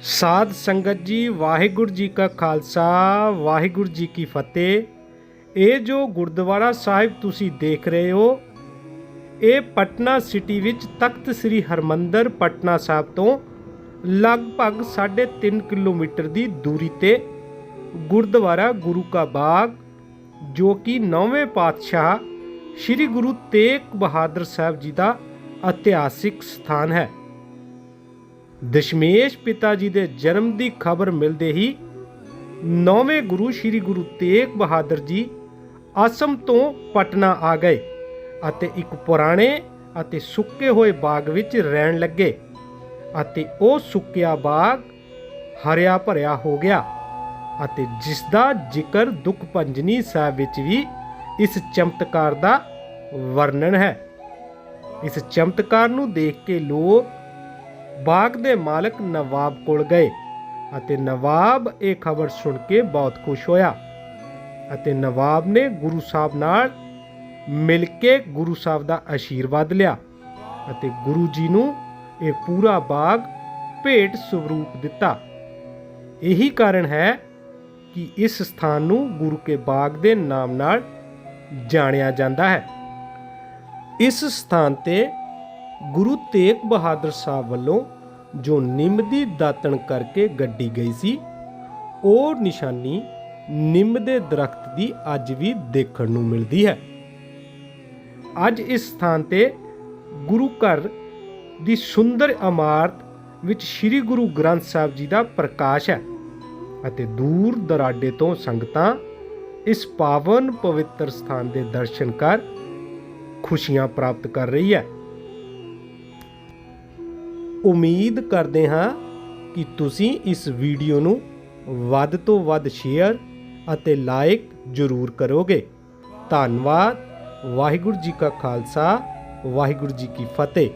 ਸਾਧ ਸੰਗਤ ਜੀ, ਵਾਹਿਗੁਰੂ ਜੀ ਕਾ ਖਾਲਸਾ, ਵਾਹਿਗੁਰੂ ਜੀ ਕੀ ਫਤਿਹ। ਇਹ ਜੋ ਗੁਰਦੁਆਰਾ ਸਾਹਿਬ ਤੁਸੀਂ ਦੇਖ ਰਹੇ ਹੋ, ਇਹ ਪਟਨਾ ਸਿਟੀ ਵਿੱਚ ਤਖਤ ਸ੍ਰੀ ਹਰਮੰਦਰ ਪਟਨਾ ਸਾਹਿਬ ਤੋਂ ਲਗਭਗ 3.5 ਕਿਲੋਮੀਟਰ ਦੀ ਦੂਰੀ ਤੇ ਗੁਰਦੁਆਰਾ ਗੁਰੂ ਕਾ ਬਾਗ, ਜੋ ਕਿ ਨੌਵੇਂ ਪਾਤਸ਼ਾਹ ਸ੍ਰੀ ਗੁਰੂ ਤੇਗ ਬਹਾਦਰ ਸਾਹਿਬ ਜੀ ਦਾ ਇਤਿਹਾਸਿਕ ਸਥਾਨ ਹੈ। ਦਸ਼ਮੇਸ਼ ਪਿਤਾ ਜੀ ਦੇ ਜਨਮ ਦੀ ਖਬਰ ਮਿਲਦੇ ਹੀ ਨੌਵੇਂ ਗੁਰੂ ਸ੍ਰੀ ਗੁਰੂ ਤੇਗ ਬਹਾਦਰ ਜੀ ਅਸਮ ਤੋਂ ਪਟਨਾ ਆ ਗਏ ਅਤੇ ਇੱਕ ਪੁਰਾਣੇ ਅਤੇ ਸੁੱਕੇ ਹੋਏ ਬਾਗ ਵਿੱਚ ਰਹਿਣ ਲੱਗੇ ਅਤੇ ਉਹ ਸੁੱਕਿਆ ਬਾਗ ਹਰਿਆ ਭਰਿਆ ਹੋ ਗਿਆ ਅਤੇ ਜਿਸ ਦਾ ਜ਼ਿਕਰ ਦੁੱਖ ਪੰਜਨੀ ਸਾਹਿਬ ਵਿੱਚ ਵੀ ਇਸ ਚਮਤਕਾਰ ਦਾ ਵਰਣਨ ਹੈ। ਇਸ ਚਮਤਕਾਰ ਨੂੰ ਦੇਖ ਕੇ ਲੋਕ ਬਾਗ ਦੇ ਮਾਲਕ ਨਵਾਬ ਕੋਲ ਗਏ ਅਤੇ ਨਵਾਬ ਇਹ ਖਬਰ ਸੁਣ ਕੇ ਬਹੁਤ ਖੁਸ਼ ਹੋਇਆ ਅਤੇ ਨਵਾਬ ਨੇ ਗੁਰੂ ਸਾਹਿਬ ਨਾਲ ਮਿਲ ਕੇ ਗੁਰੂ ਸਾਹਿਬ ਦਾ ਆਸ਼ੀਰਵਾਦ ਲਿਆ ਅਤੇ ਗੁਰੂ ਜੀ ਨੂੰ ਇਹ ਪੂਰਾ ਬਾਗ ਭੇਟ ਸਵਰੂਪ ਦਿੱਤਾ। ਇਹੀ ਕਾਰਨ ਹੈ ਕਿ ਇਸ ਸਥਾਨ ਨੂੰ ਗੁਰੂ ਕੇ ਬਾਗ ਦੇ ਨਾਮ ਨਾਲ ਜਾਣਿਆ ਜਾਂਦਾ ਹੈ। ਇਸ ਸਥਾਨ ਤੇ ਗੁਰੂ ਤੇਗ ਬਹਾਦਰ ਸਾਹਿਬ ਵੱਲੋਂ ਜੋ ਨਿੰਮ ਦੀ ਦਾਤਣ ਕਰਕੇ ਗੱਡੀ ਗਈ ਸੀ, ਉਹ ਨਿਸ਼ਾਨੀ ਨਿੰਮ ਦੇ ਦਰਖਤ ਦੀ ਅੱਜ ਵੀ ਦੇਖਣ ਨੂੰ ਮਿਲਦੀ ਹੈ। ਅੱਜ ਇਸ ਸਥਾਨ ਤੇ ਗੁਰੂ ਘਰ ਦੀ ਸੁੰਦਰ ਇਮਾਰਤ ਵਿੱਚ ਸ੍ਰੀ ਗੁਰੂ ਗ੍ਰੰਥ ਸਾਹਿਬ ਜੀ ਦਾ ਪ੍ਰਕਾਸ਼ ਹੈ ਅਤੇ ਦੂਰ ਦਰਾਡੇ ਤੋਂ ਸੰਗਤਾਂ ਇਸ ਪਾਵਨ ਪਵਿੱਤਰ ਸਥਾਨ ਦੇ ਦਰਸ਼ਨ ਕਰ ਖੁਸ਼ੀਆਂ ਪ੍ਰਾਪਤ ਕਰ ਰਹੀ ਹੈ। ਉਮੀਦ ਕਰਦੇ ਹਾਂ ਕਿ ਤੁਸੀਂ ਇਸ ਵੀਡੀਓ ਨੂੰ ਵੱਧ ਤੋਂ ਵੱਧ ਸ਼ੇਅਰ ਅਤੇ ਲਾਈਕ ਜ਼ਰੂਰ ਕਰੋਗੇ। ਧੰਨਵਾਦ। ਵਾਹਿਗੁਰੂ ਜੀ ਕਾ ਖਾਲਸਾ। ਵਾਹਿਗੁਰੂ ਜੀ ਕੀ ਫਤਿਹ।